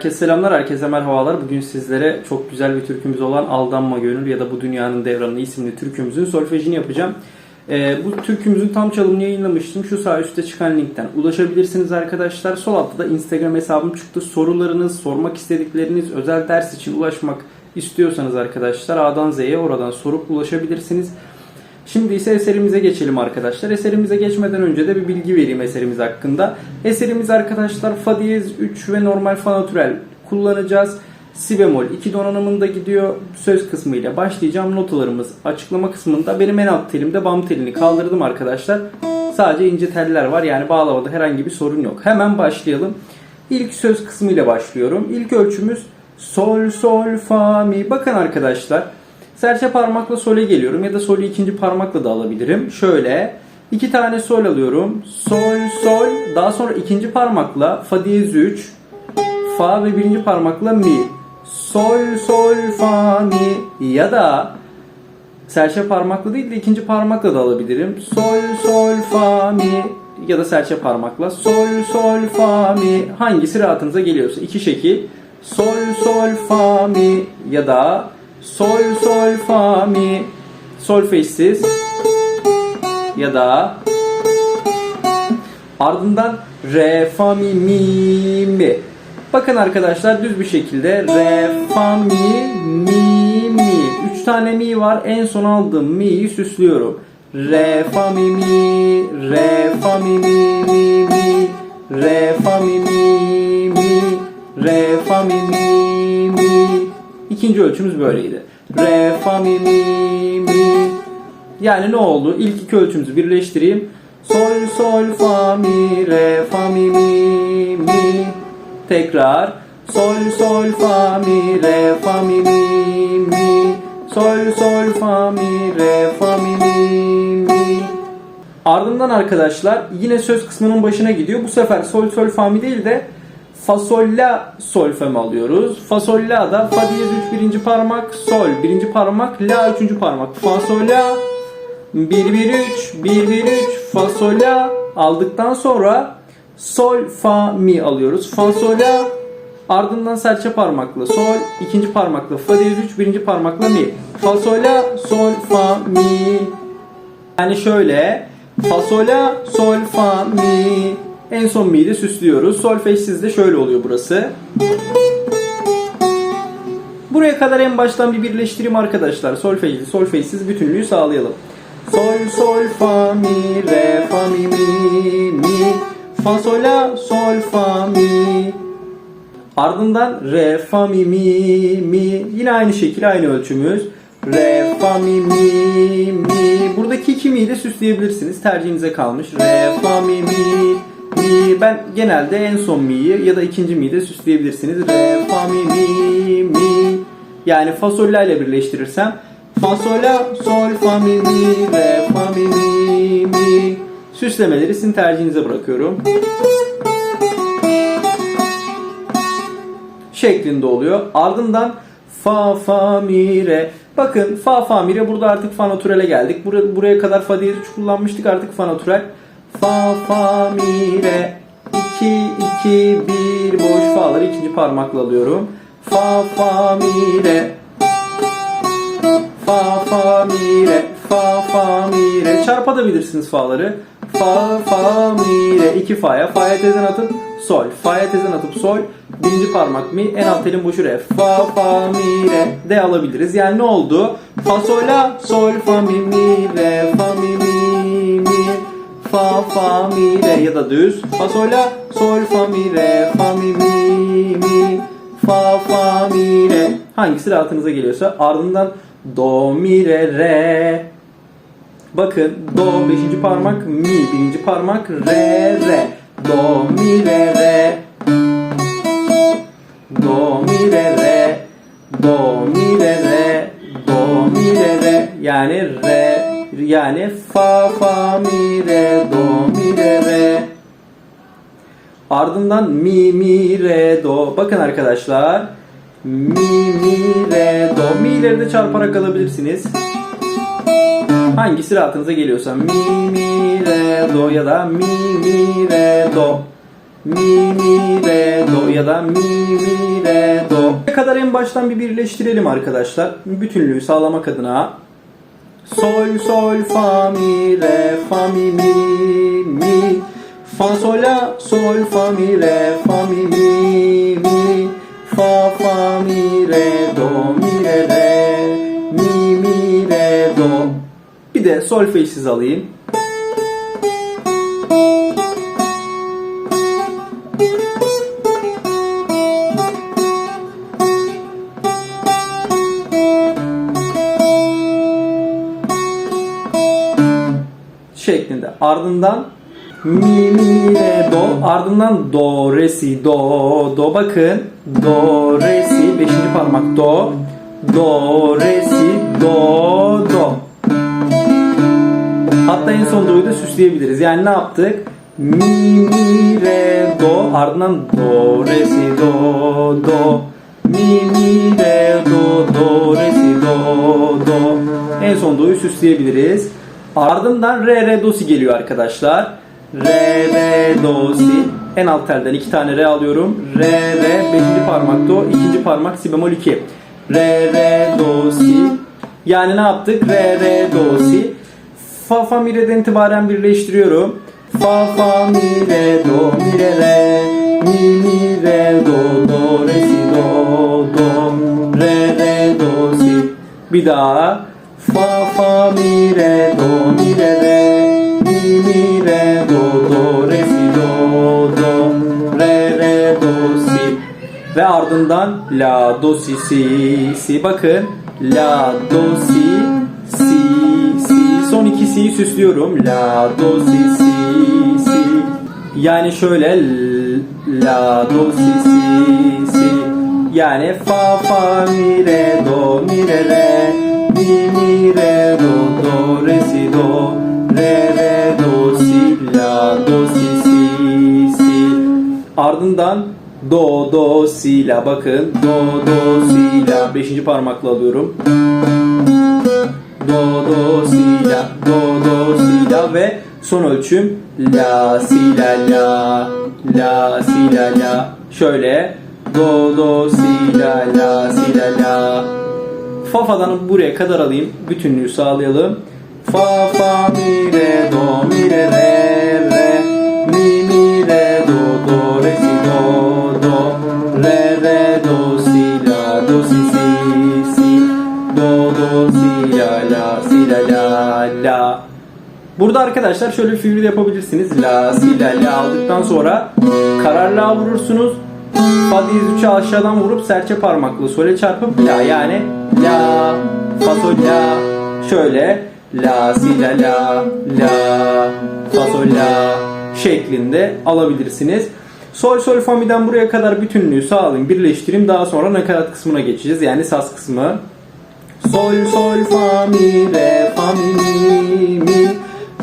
Herkese selamlar, herkese merhabalar. Bugün sizlere çok güzel bir türkümüz olan Aldanma Gönül ya da Bu Dünyanın Devranı isimli türkümüzün solfejini yapacağım. Ee, bu türkümüzün tam çalımını yayınlamıştım. Şu sağ üstte çıkan linkten ulaşabilirsiniz arkadaşlar. Sol altta da Instagram hesabım çıktı. Sorularınız, sormak istedikleriniz, özel ders için ulaşmak istiyorsanız arkadaşlar A'dan Z'ye oradan sorup ulaşabilirsiniz. Şimdi ise eserimize geçelim arkadaşlar. Eserimize geçmeden önce de bir bilgi vereyim eserimiz hakkında. Eserimiz arkadaşlar fa diyez 3 ve normal fa natürel kullanacağız. Si bemol 2 donanımında gidiyor. Söz kısmı ile başlayacağım. Notalarımız açıklama kısmında benim en alt telimde bam telini kaldırdım arkadaşlar. Sadece ince teller var. Yani bağlamada herhangi bir sorun yok. Hemen başlayalım. İlk söz kısmı ile başlıyorum. İlk ölçümüz sol sol fa mi. Bakın arkadaşlar. Serçe parmakla sole geliyorum ya da solü ikinci parmakla da alabilirim. Şöyle iki tane sol alıyorum. Sol sol daha sonra ikinci parmakla fa diyez 3 fa ve birinci parmakla mi. Sol sol fa mi ya da serçe parmakla değil de ikinci parmakla da alabilirim. Sol sol fa mi ya da serçe parmakla sol sol fa mi hangisi rahatınıza geliyorsa iki şekil. Sol sol fa mi ya da sol sol fa mi solfejsiz ya da ardından re fa mi mi mi. Bakın arkadaşlar düz bir şekilde re fa mi mi mi. Üç tane mi var. En son aldığım mi'yi süslüyorum. Re fa mi mi re fa mi mi mi mi re fa mi mi İkinci ölçümüz böyleydi. Re, fa, mi, mi, mi. Yani ne oldu? İlk iki ölçümüzü birleştireyim. Sol, sol, fa, mi, re, fa, mi, mi, mi. Tekrar. Sol, sol, fa, mi, re, fa, mi, mi, mi. Sol, sol, fa, mi, re, fa, mi, mi, mi. Ardından arkadaşlar yine söz kısmının başına gidiyor. Bu sefer sol, sol, fa, mi değil de fa sol la sol fe mi alıyoruz? Fa sol la da fa diyez 3 birinci parmak, sol birinci parmak, la üçüncü parmak. Fa sol la 1 1 3 1 1 3 fa sol la aldıktan sonra sol fa mi alıyoruz. Fa sol la ardından serçe parmakla sol ikinci parmakla fa diyez 3 birinci parmakla mi. Fa sol la sol fa mi. Yani şöyle fa sol la sol fa mi en son mi'yi süslüyoruz. Solfejsiz de şöyle oluyor burası. Buraya kadar en baştan bir birleştireyim arkadaşlar. Solfejli, solfejsiz bütünlüğü sağlayalım. Sol, sol, fa, mi, re, fa, mi, mi, mi. Fa, sol, la, sol, fa, mi. Ardından re, fa, mi, mi, mi. Yine aynı şekil, aynı ölçümüz. Re, fa, mi, mi, mi. Buradaki iki mi'yi de süsleyebilirsiniz. Tercihinize kalmış. Re, fa, mi, mi, Ben genelde en son mi'yi ya da ikinci mi'yi de süsleyebilirsiniz. Re, fa, mi, mi, mi. Yani fa, sol, la ile birleştirirsem fa, sol, la, sol, fa, mi, mi, re, fa, mi, mi, mi. Süslemeleri sizin tercihinize bırakıyorum. Şeklinde oluyor. Ardından fa, fa, mi, re. Bakın fa, fa, mi, re. Burada artık fa natürele geldik. Buraya, buraya kadar fa diyez 3 kullanmıştık. Artık fa natürel. Fa, fa, mi, re. 2, 2, 1 boş fa'ları ikinci parmakla alıyorum. Fa, fa, mi, re. Fa, fa, mi, re. Fa, fa, mi, re. Çarpabilirsiniz fa'ları. Fa, fa, mi, re. 2 fa'ya. Fa'ya tezen atıp sol. Fa'ya tezen atıp sol. Birinci parmak mi. En alt telin boşu re. Fa, fa, mi, re. De alabiliriz. Yani ne oldu? Fa, sol, la, sol, fa, mi, mi, re. Fa, mi, mi, mi. Fa, fa, mi, re ya da düz. Fa, sol, sol, fa, mi, re. Fa, mi, mi, mi. Fa, fa, mi, re. Hangisi rahatınıza geliyorsa. Ardından do, mi, re, re. Bakın do beşinci parmak mi birinci parmak re re do mi re re do mi re re do mi re re do mi re re yani re yani fa fa mi re do mi re re. Ardından mi mi re do. Bakın arkadaşlar. Mi mi re do. Mi'leri de çarparak alabilirsiniz. Hangisi rahatınıza geliyorsa. Mi mi re do ya da mi mi re do. Mi mi re do ya da mi mi re do. Ne kadar en baştan bir birleştirelim arkadaşlar. Bütünlüğü sağlamak adına. Sol sol fa mi re fa mi mi mi fa sol la sol fa mi re fa mi mi mi fa fa mi re do mi re re mi mi re do. Bir de solfejsiz alayım. Şeklinde. Ardından mi mi re do. Ardından do re si do do. Bakın do re si beşinci parmak do. Do re si do do. Hatta en son do'yu da süsleyebiliriz. Yani ne yaptık? Mi mi re do. Ardından do re si do do. Mi mi re do do re si do do. En son do'yu süsleyebiliriz Ardından re re do si geliyor arkadaşlar. Re re do si. En alt telden iki tane re alıyorum. Re re beşinci parmak do, ikinci parmak si bemol 2. Re re do si. Yani ne yaptık? Re re do si. Fa fa mi re'den itibaren birleştiriyorum. Fa fa mi re do mi re re mi mi re do do re si do do re re do si. Bir daha. Do do re re do si. Ve ardından la do si si si. Bakın la do si si si. Son iki si'yi süslüyorum. La do si si si. Yani şöyle la do si si si. Yani fa fa mi re do mi re re. Mi mi re do do re si do. Re re do si la do si ardından do do si la. Bakın do do si la. Beşinci parmakla alıyorum. Do do si la. Do do si la. Ve son ölçüm la si la la. La si la la. Şöyle do do si la la si la la. Fa fa'dan buraya kadar alayım. Bütünlüğü sağlayalım. Fa fa mi re do mi re re la la la Burada arkadaşlar şöyle bir figür yapabilirsiniz. La, si, la, la aldıktan sonra karar la vurursunuz. Fa diyez 3'ü aşağıdan vurup serçe parmakla sole çarpıp la yani la, fa sol la şöyle la, si, la, la, la, fa sol la şeklinde alabilirsiniz. Sol sol fa mi'den buraya kadar bütünlüğü sağlayın, birleştireyim. Daha sonra nakarat kısmına geçeceğiz. Yani saz kısmı. Sol sol fa mi re fa mi mi mi.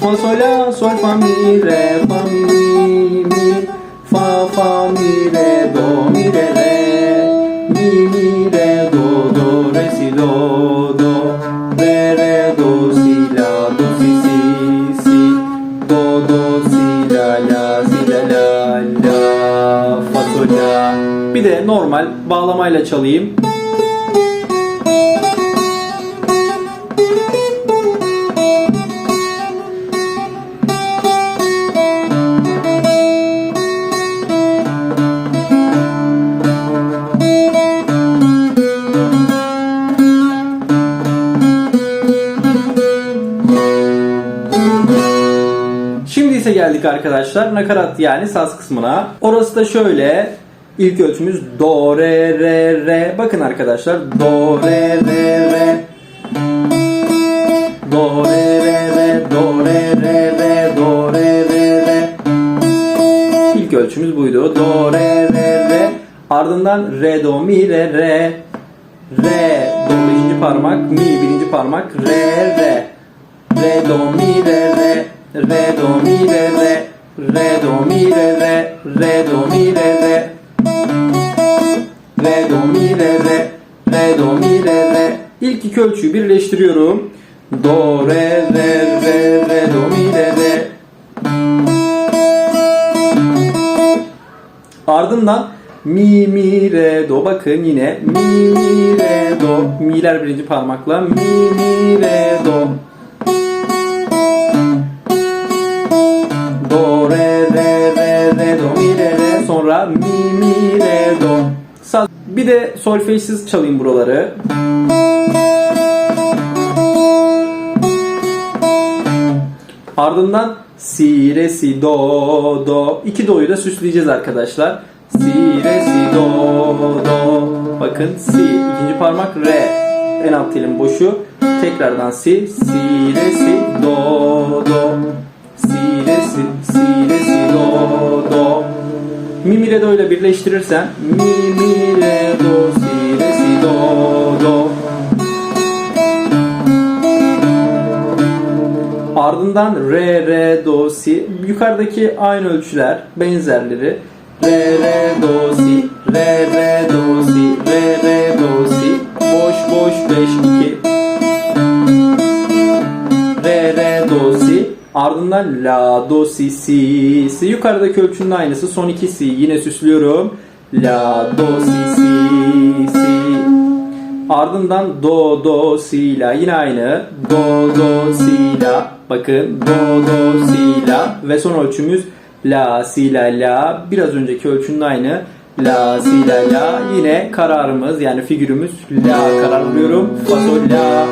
Fa sol la sol fa mi re fa mi mi mi. Fa fa mi re do mi re re. Mi mi re do do re si do do. Re re do si la do si si si. Do do si la la si la la la. Fa sol la. Bir de normal bağlamayla çalayım. Arkadaşlar nakarat yani saz kısmına. Orası da şöyle. İlk ölçümüz do re re re. Bakın arkadaşlar do re re re. Do re re re do re re re do re re re. İlk ölçümüz buydu. Do re re re. Ardından re do mi re re. Re do beşinci parmak, mi birinci parmak, re re. Re do mi re re. Re do mi re re. Re do mi re re. Re do mi re re. Re do mi re re. Re do mi re re. İlk iki ölçüyü birleştiriyorum. Do re re re re do mi re re. Ardından Mi mi re do bakın yine mi mi re do mi'ler birinci parmakla mi mi re do Bir de solfejsiz çalayım buraları. Ardından si, re, si, do, do. İki do'yu da süsleyeceğiz arkadaşlar. Si, re, si, do, do. Bakın si. ikinci parmak re. En alt telin boşu. Tekrardan si. Si, re, si, do, do. Si, re, si, si, re, si, do, do. Mi, mi, re, do ile birleştirirsen mi, mi, re, Ardından re, re, do, si. Yukarıdaki aynı ölçüler, benzerleri. Re, re, do, si. Re, re, do, si. Re, re, do, si. Boş, boş, 5, 2. Re, re, do, si. Ardından la, do, si, si, si. Yukarıdaki ölçünün aynısı. Son iki si. Yine süslüyorum. La, do, si, si, si. Ardından do do si la yine aynı do do si la bakın do do si la ve son ölçümüz la si la la. Biraz önceki ölçünün aynı. La si la la. Yine kararımız yani figürümüz la karar buluyorum fa sol la.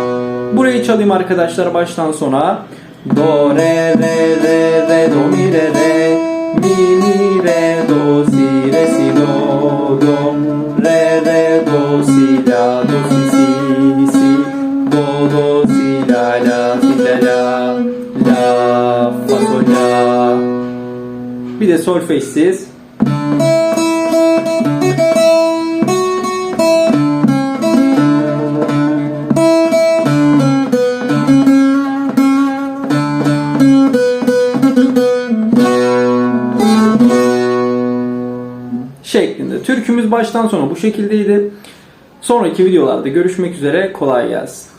Burayı çalayım arkadaşlar baştan sona. Do re re re re do mi re re. Mi mi re do si re si do do. Re re do si la do si si si. Do do si la la si bir de solfejsiz şeklinde. Türkümüz baştan sona bu şekildeydi. Sonraki videolarda görüşmek üzere. Kolay gelsin.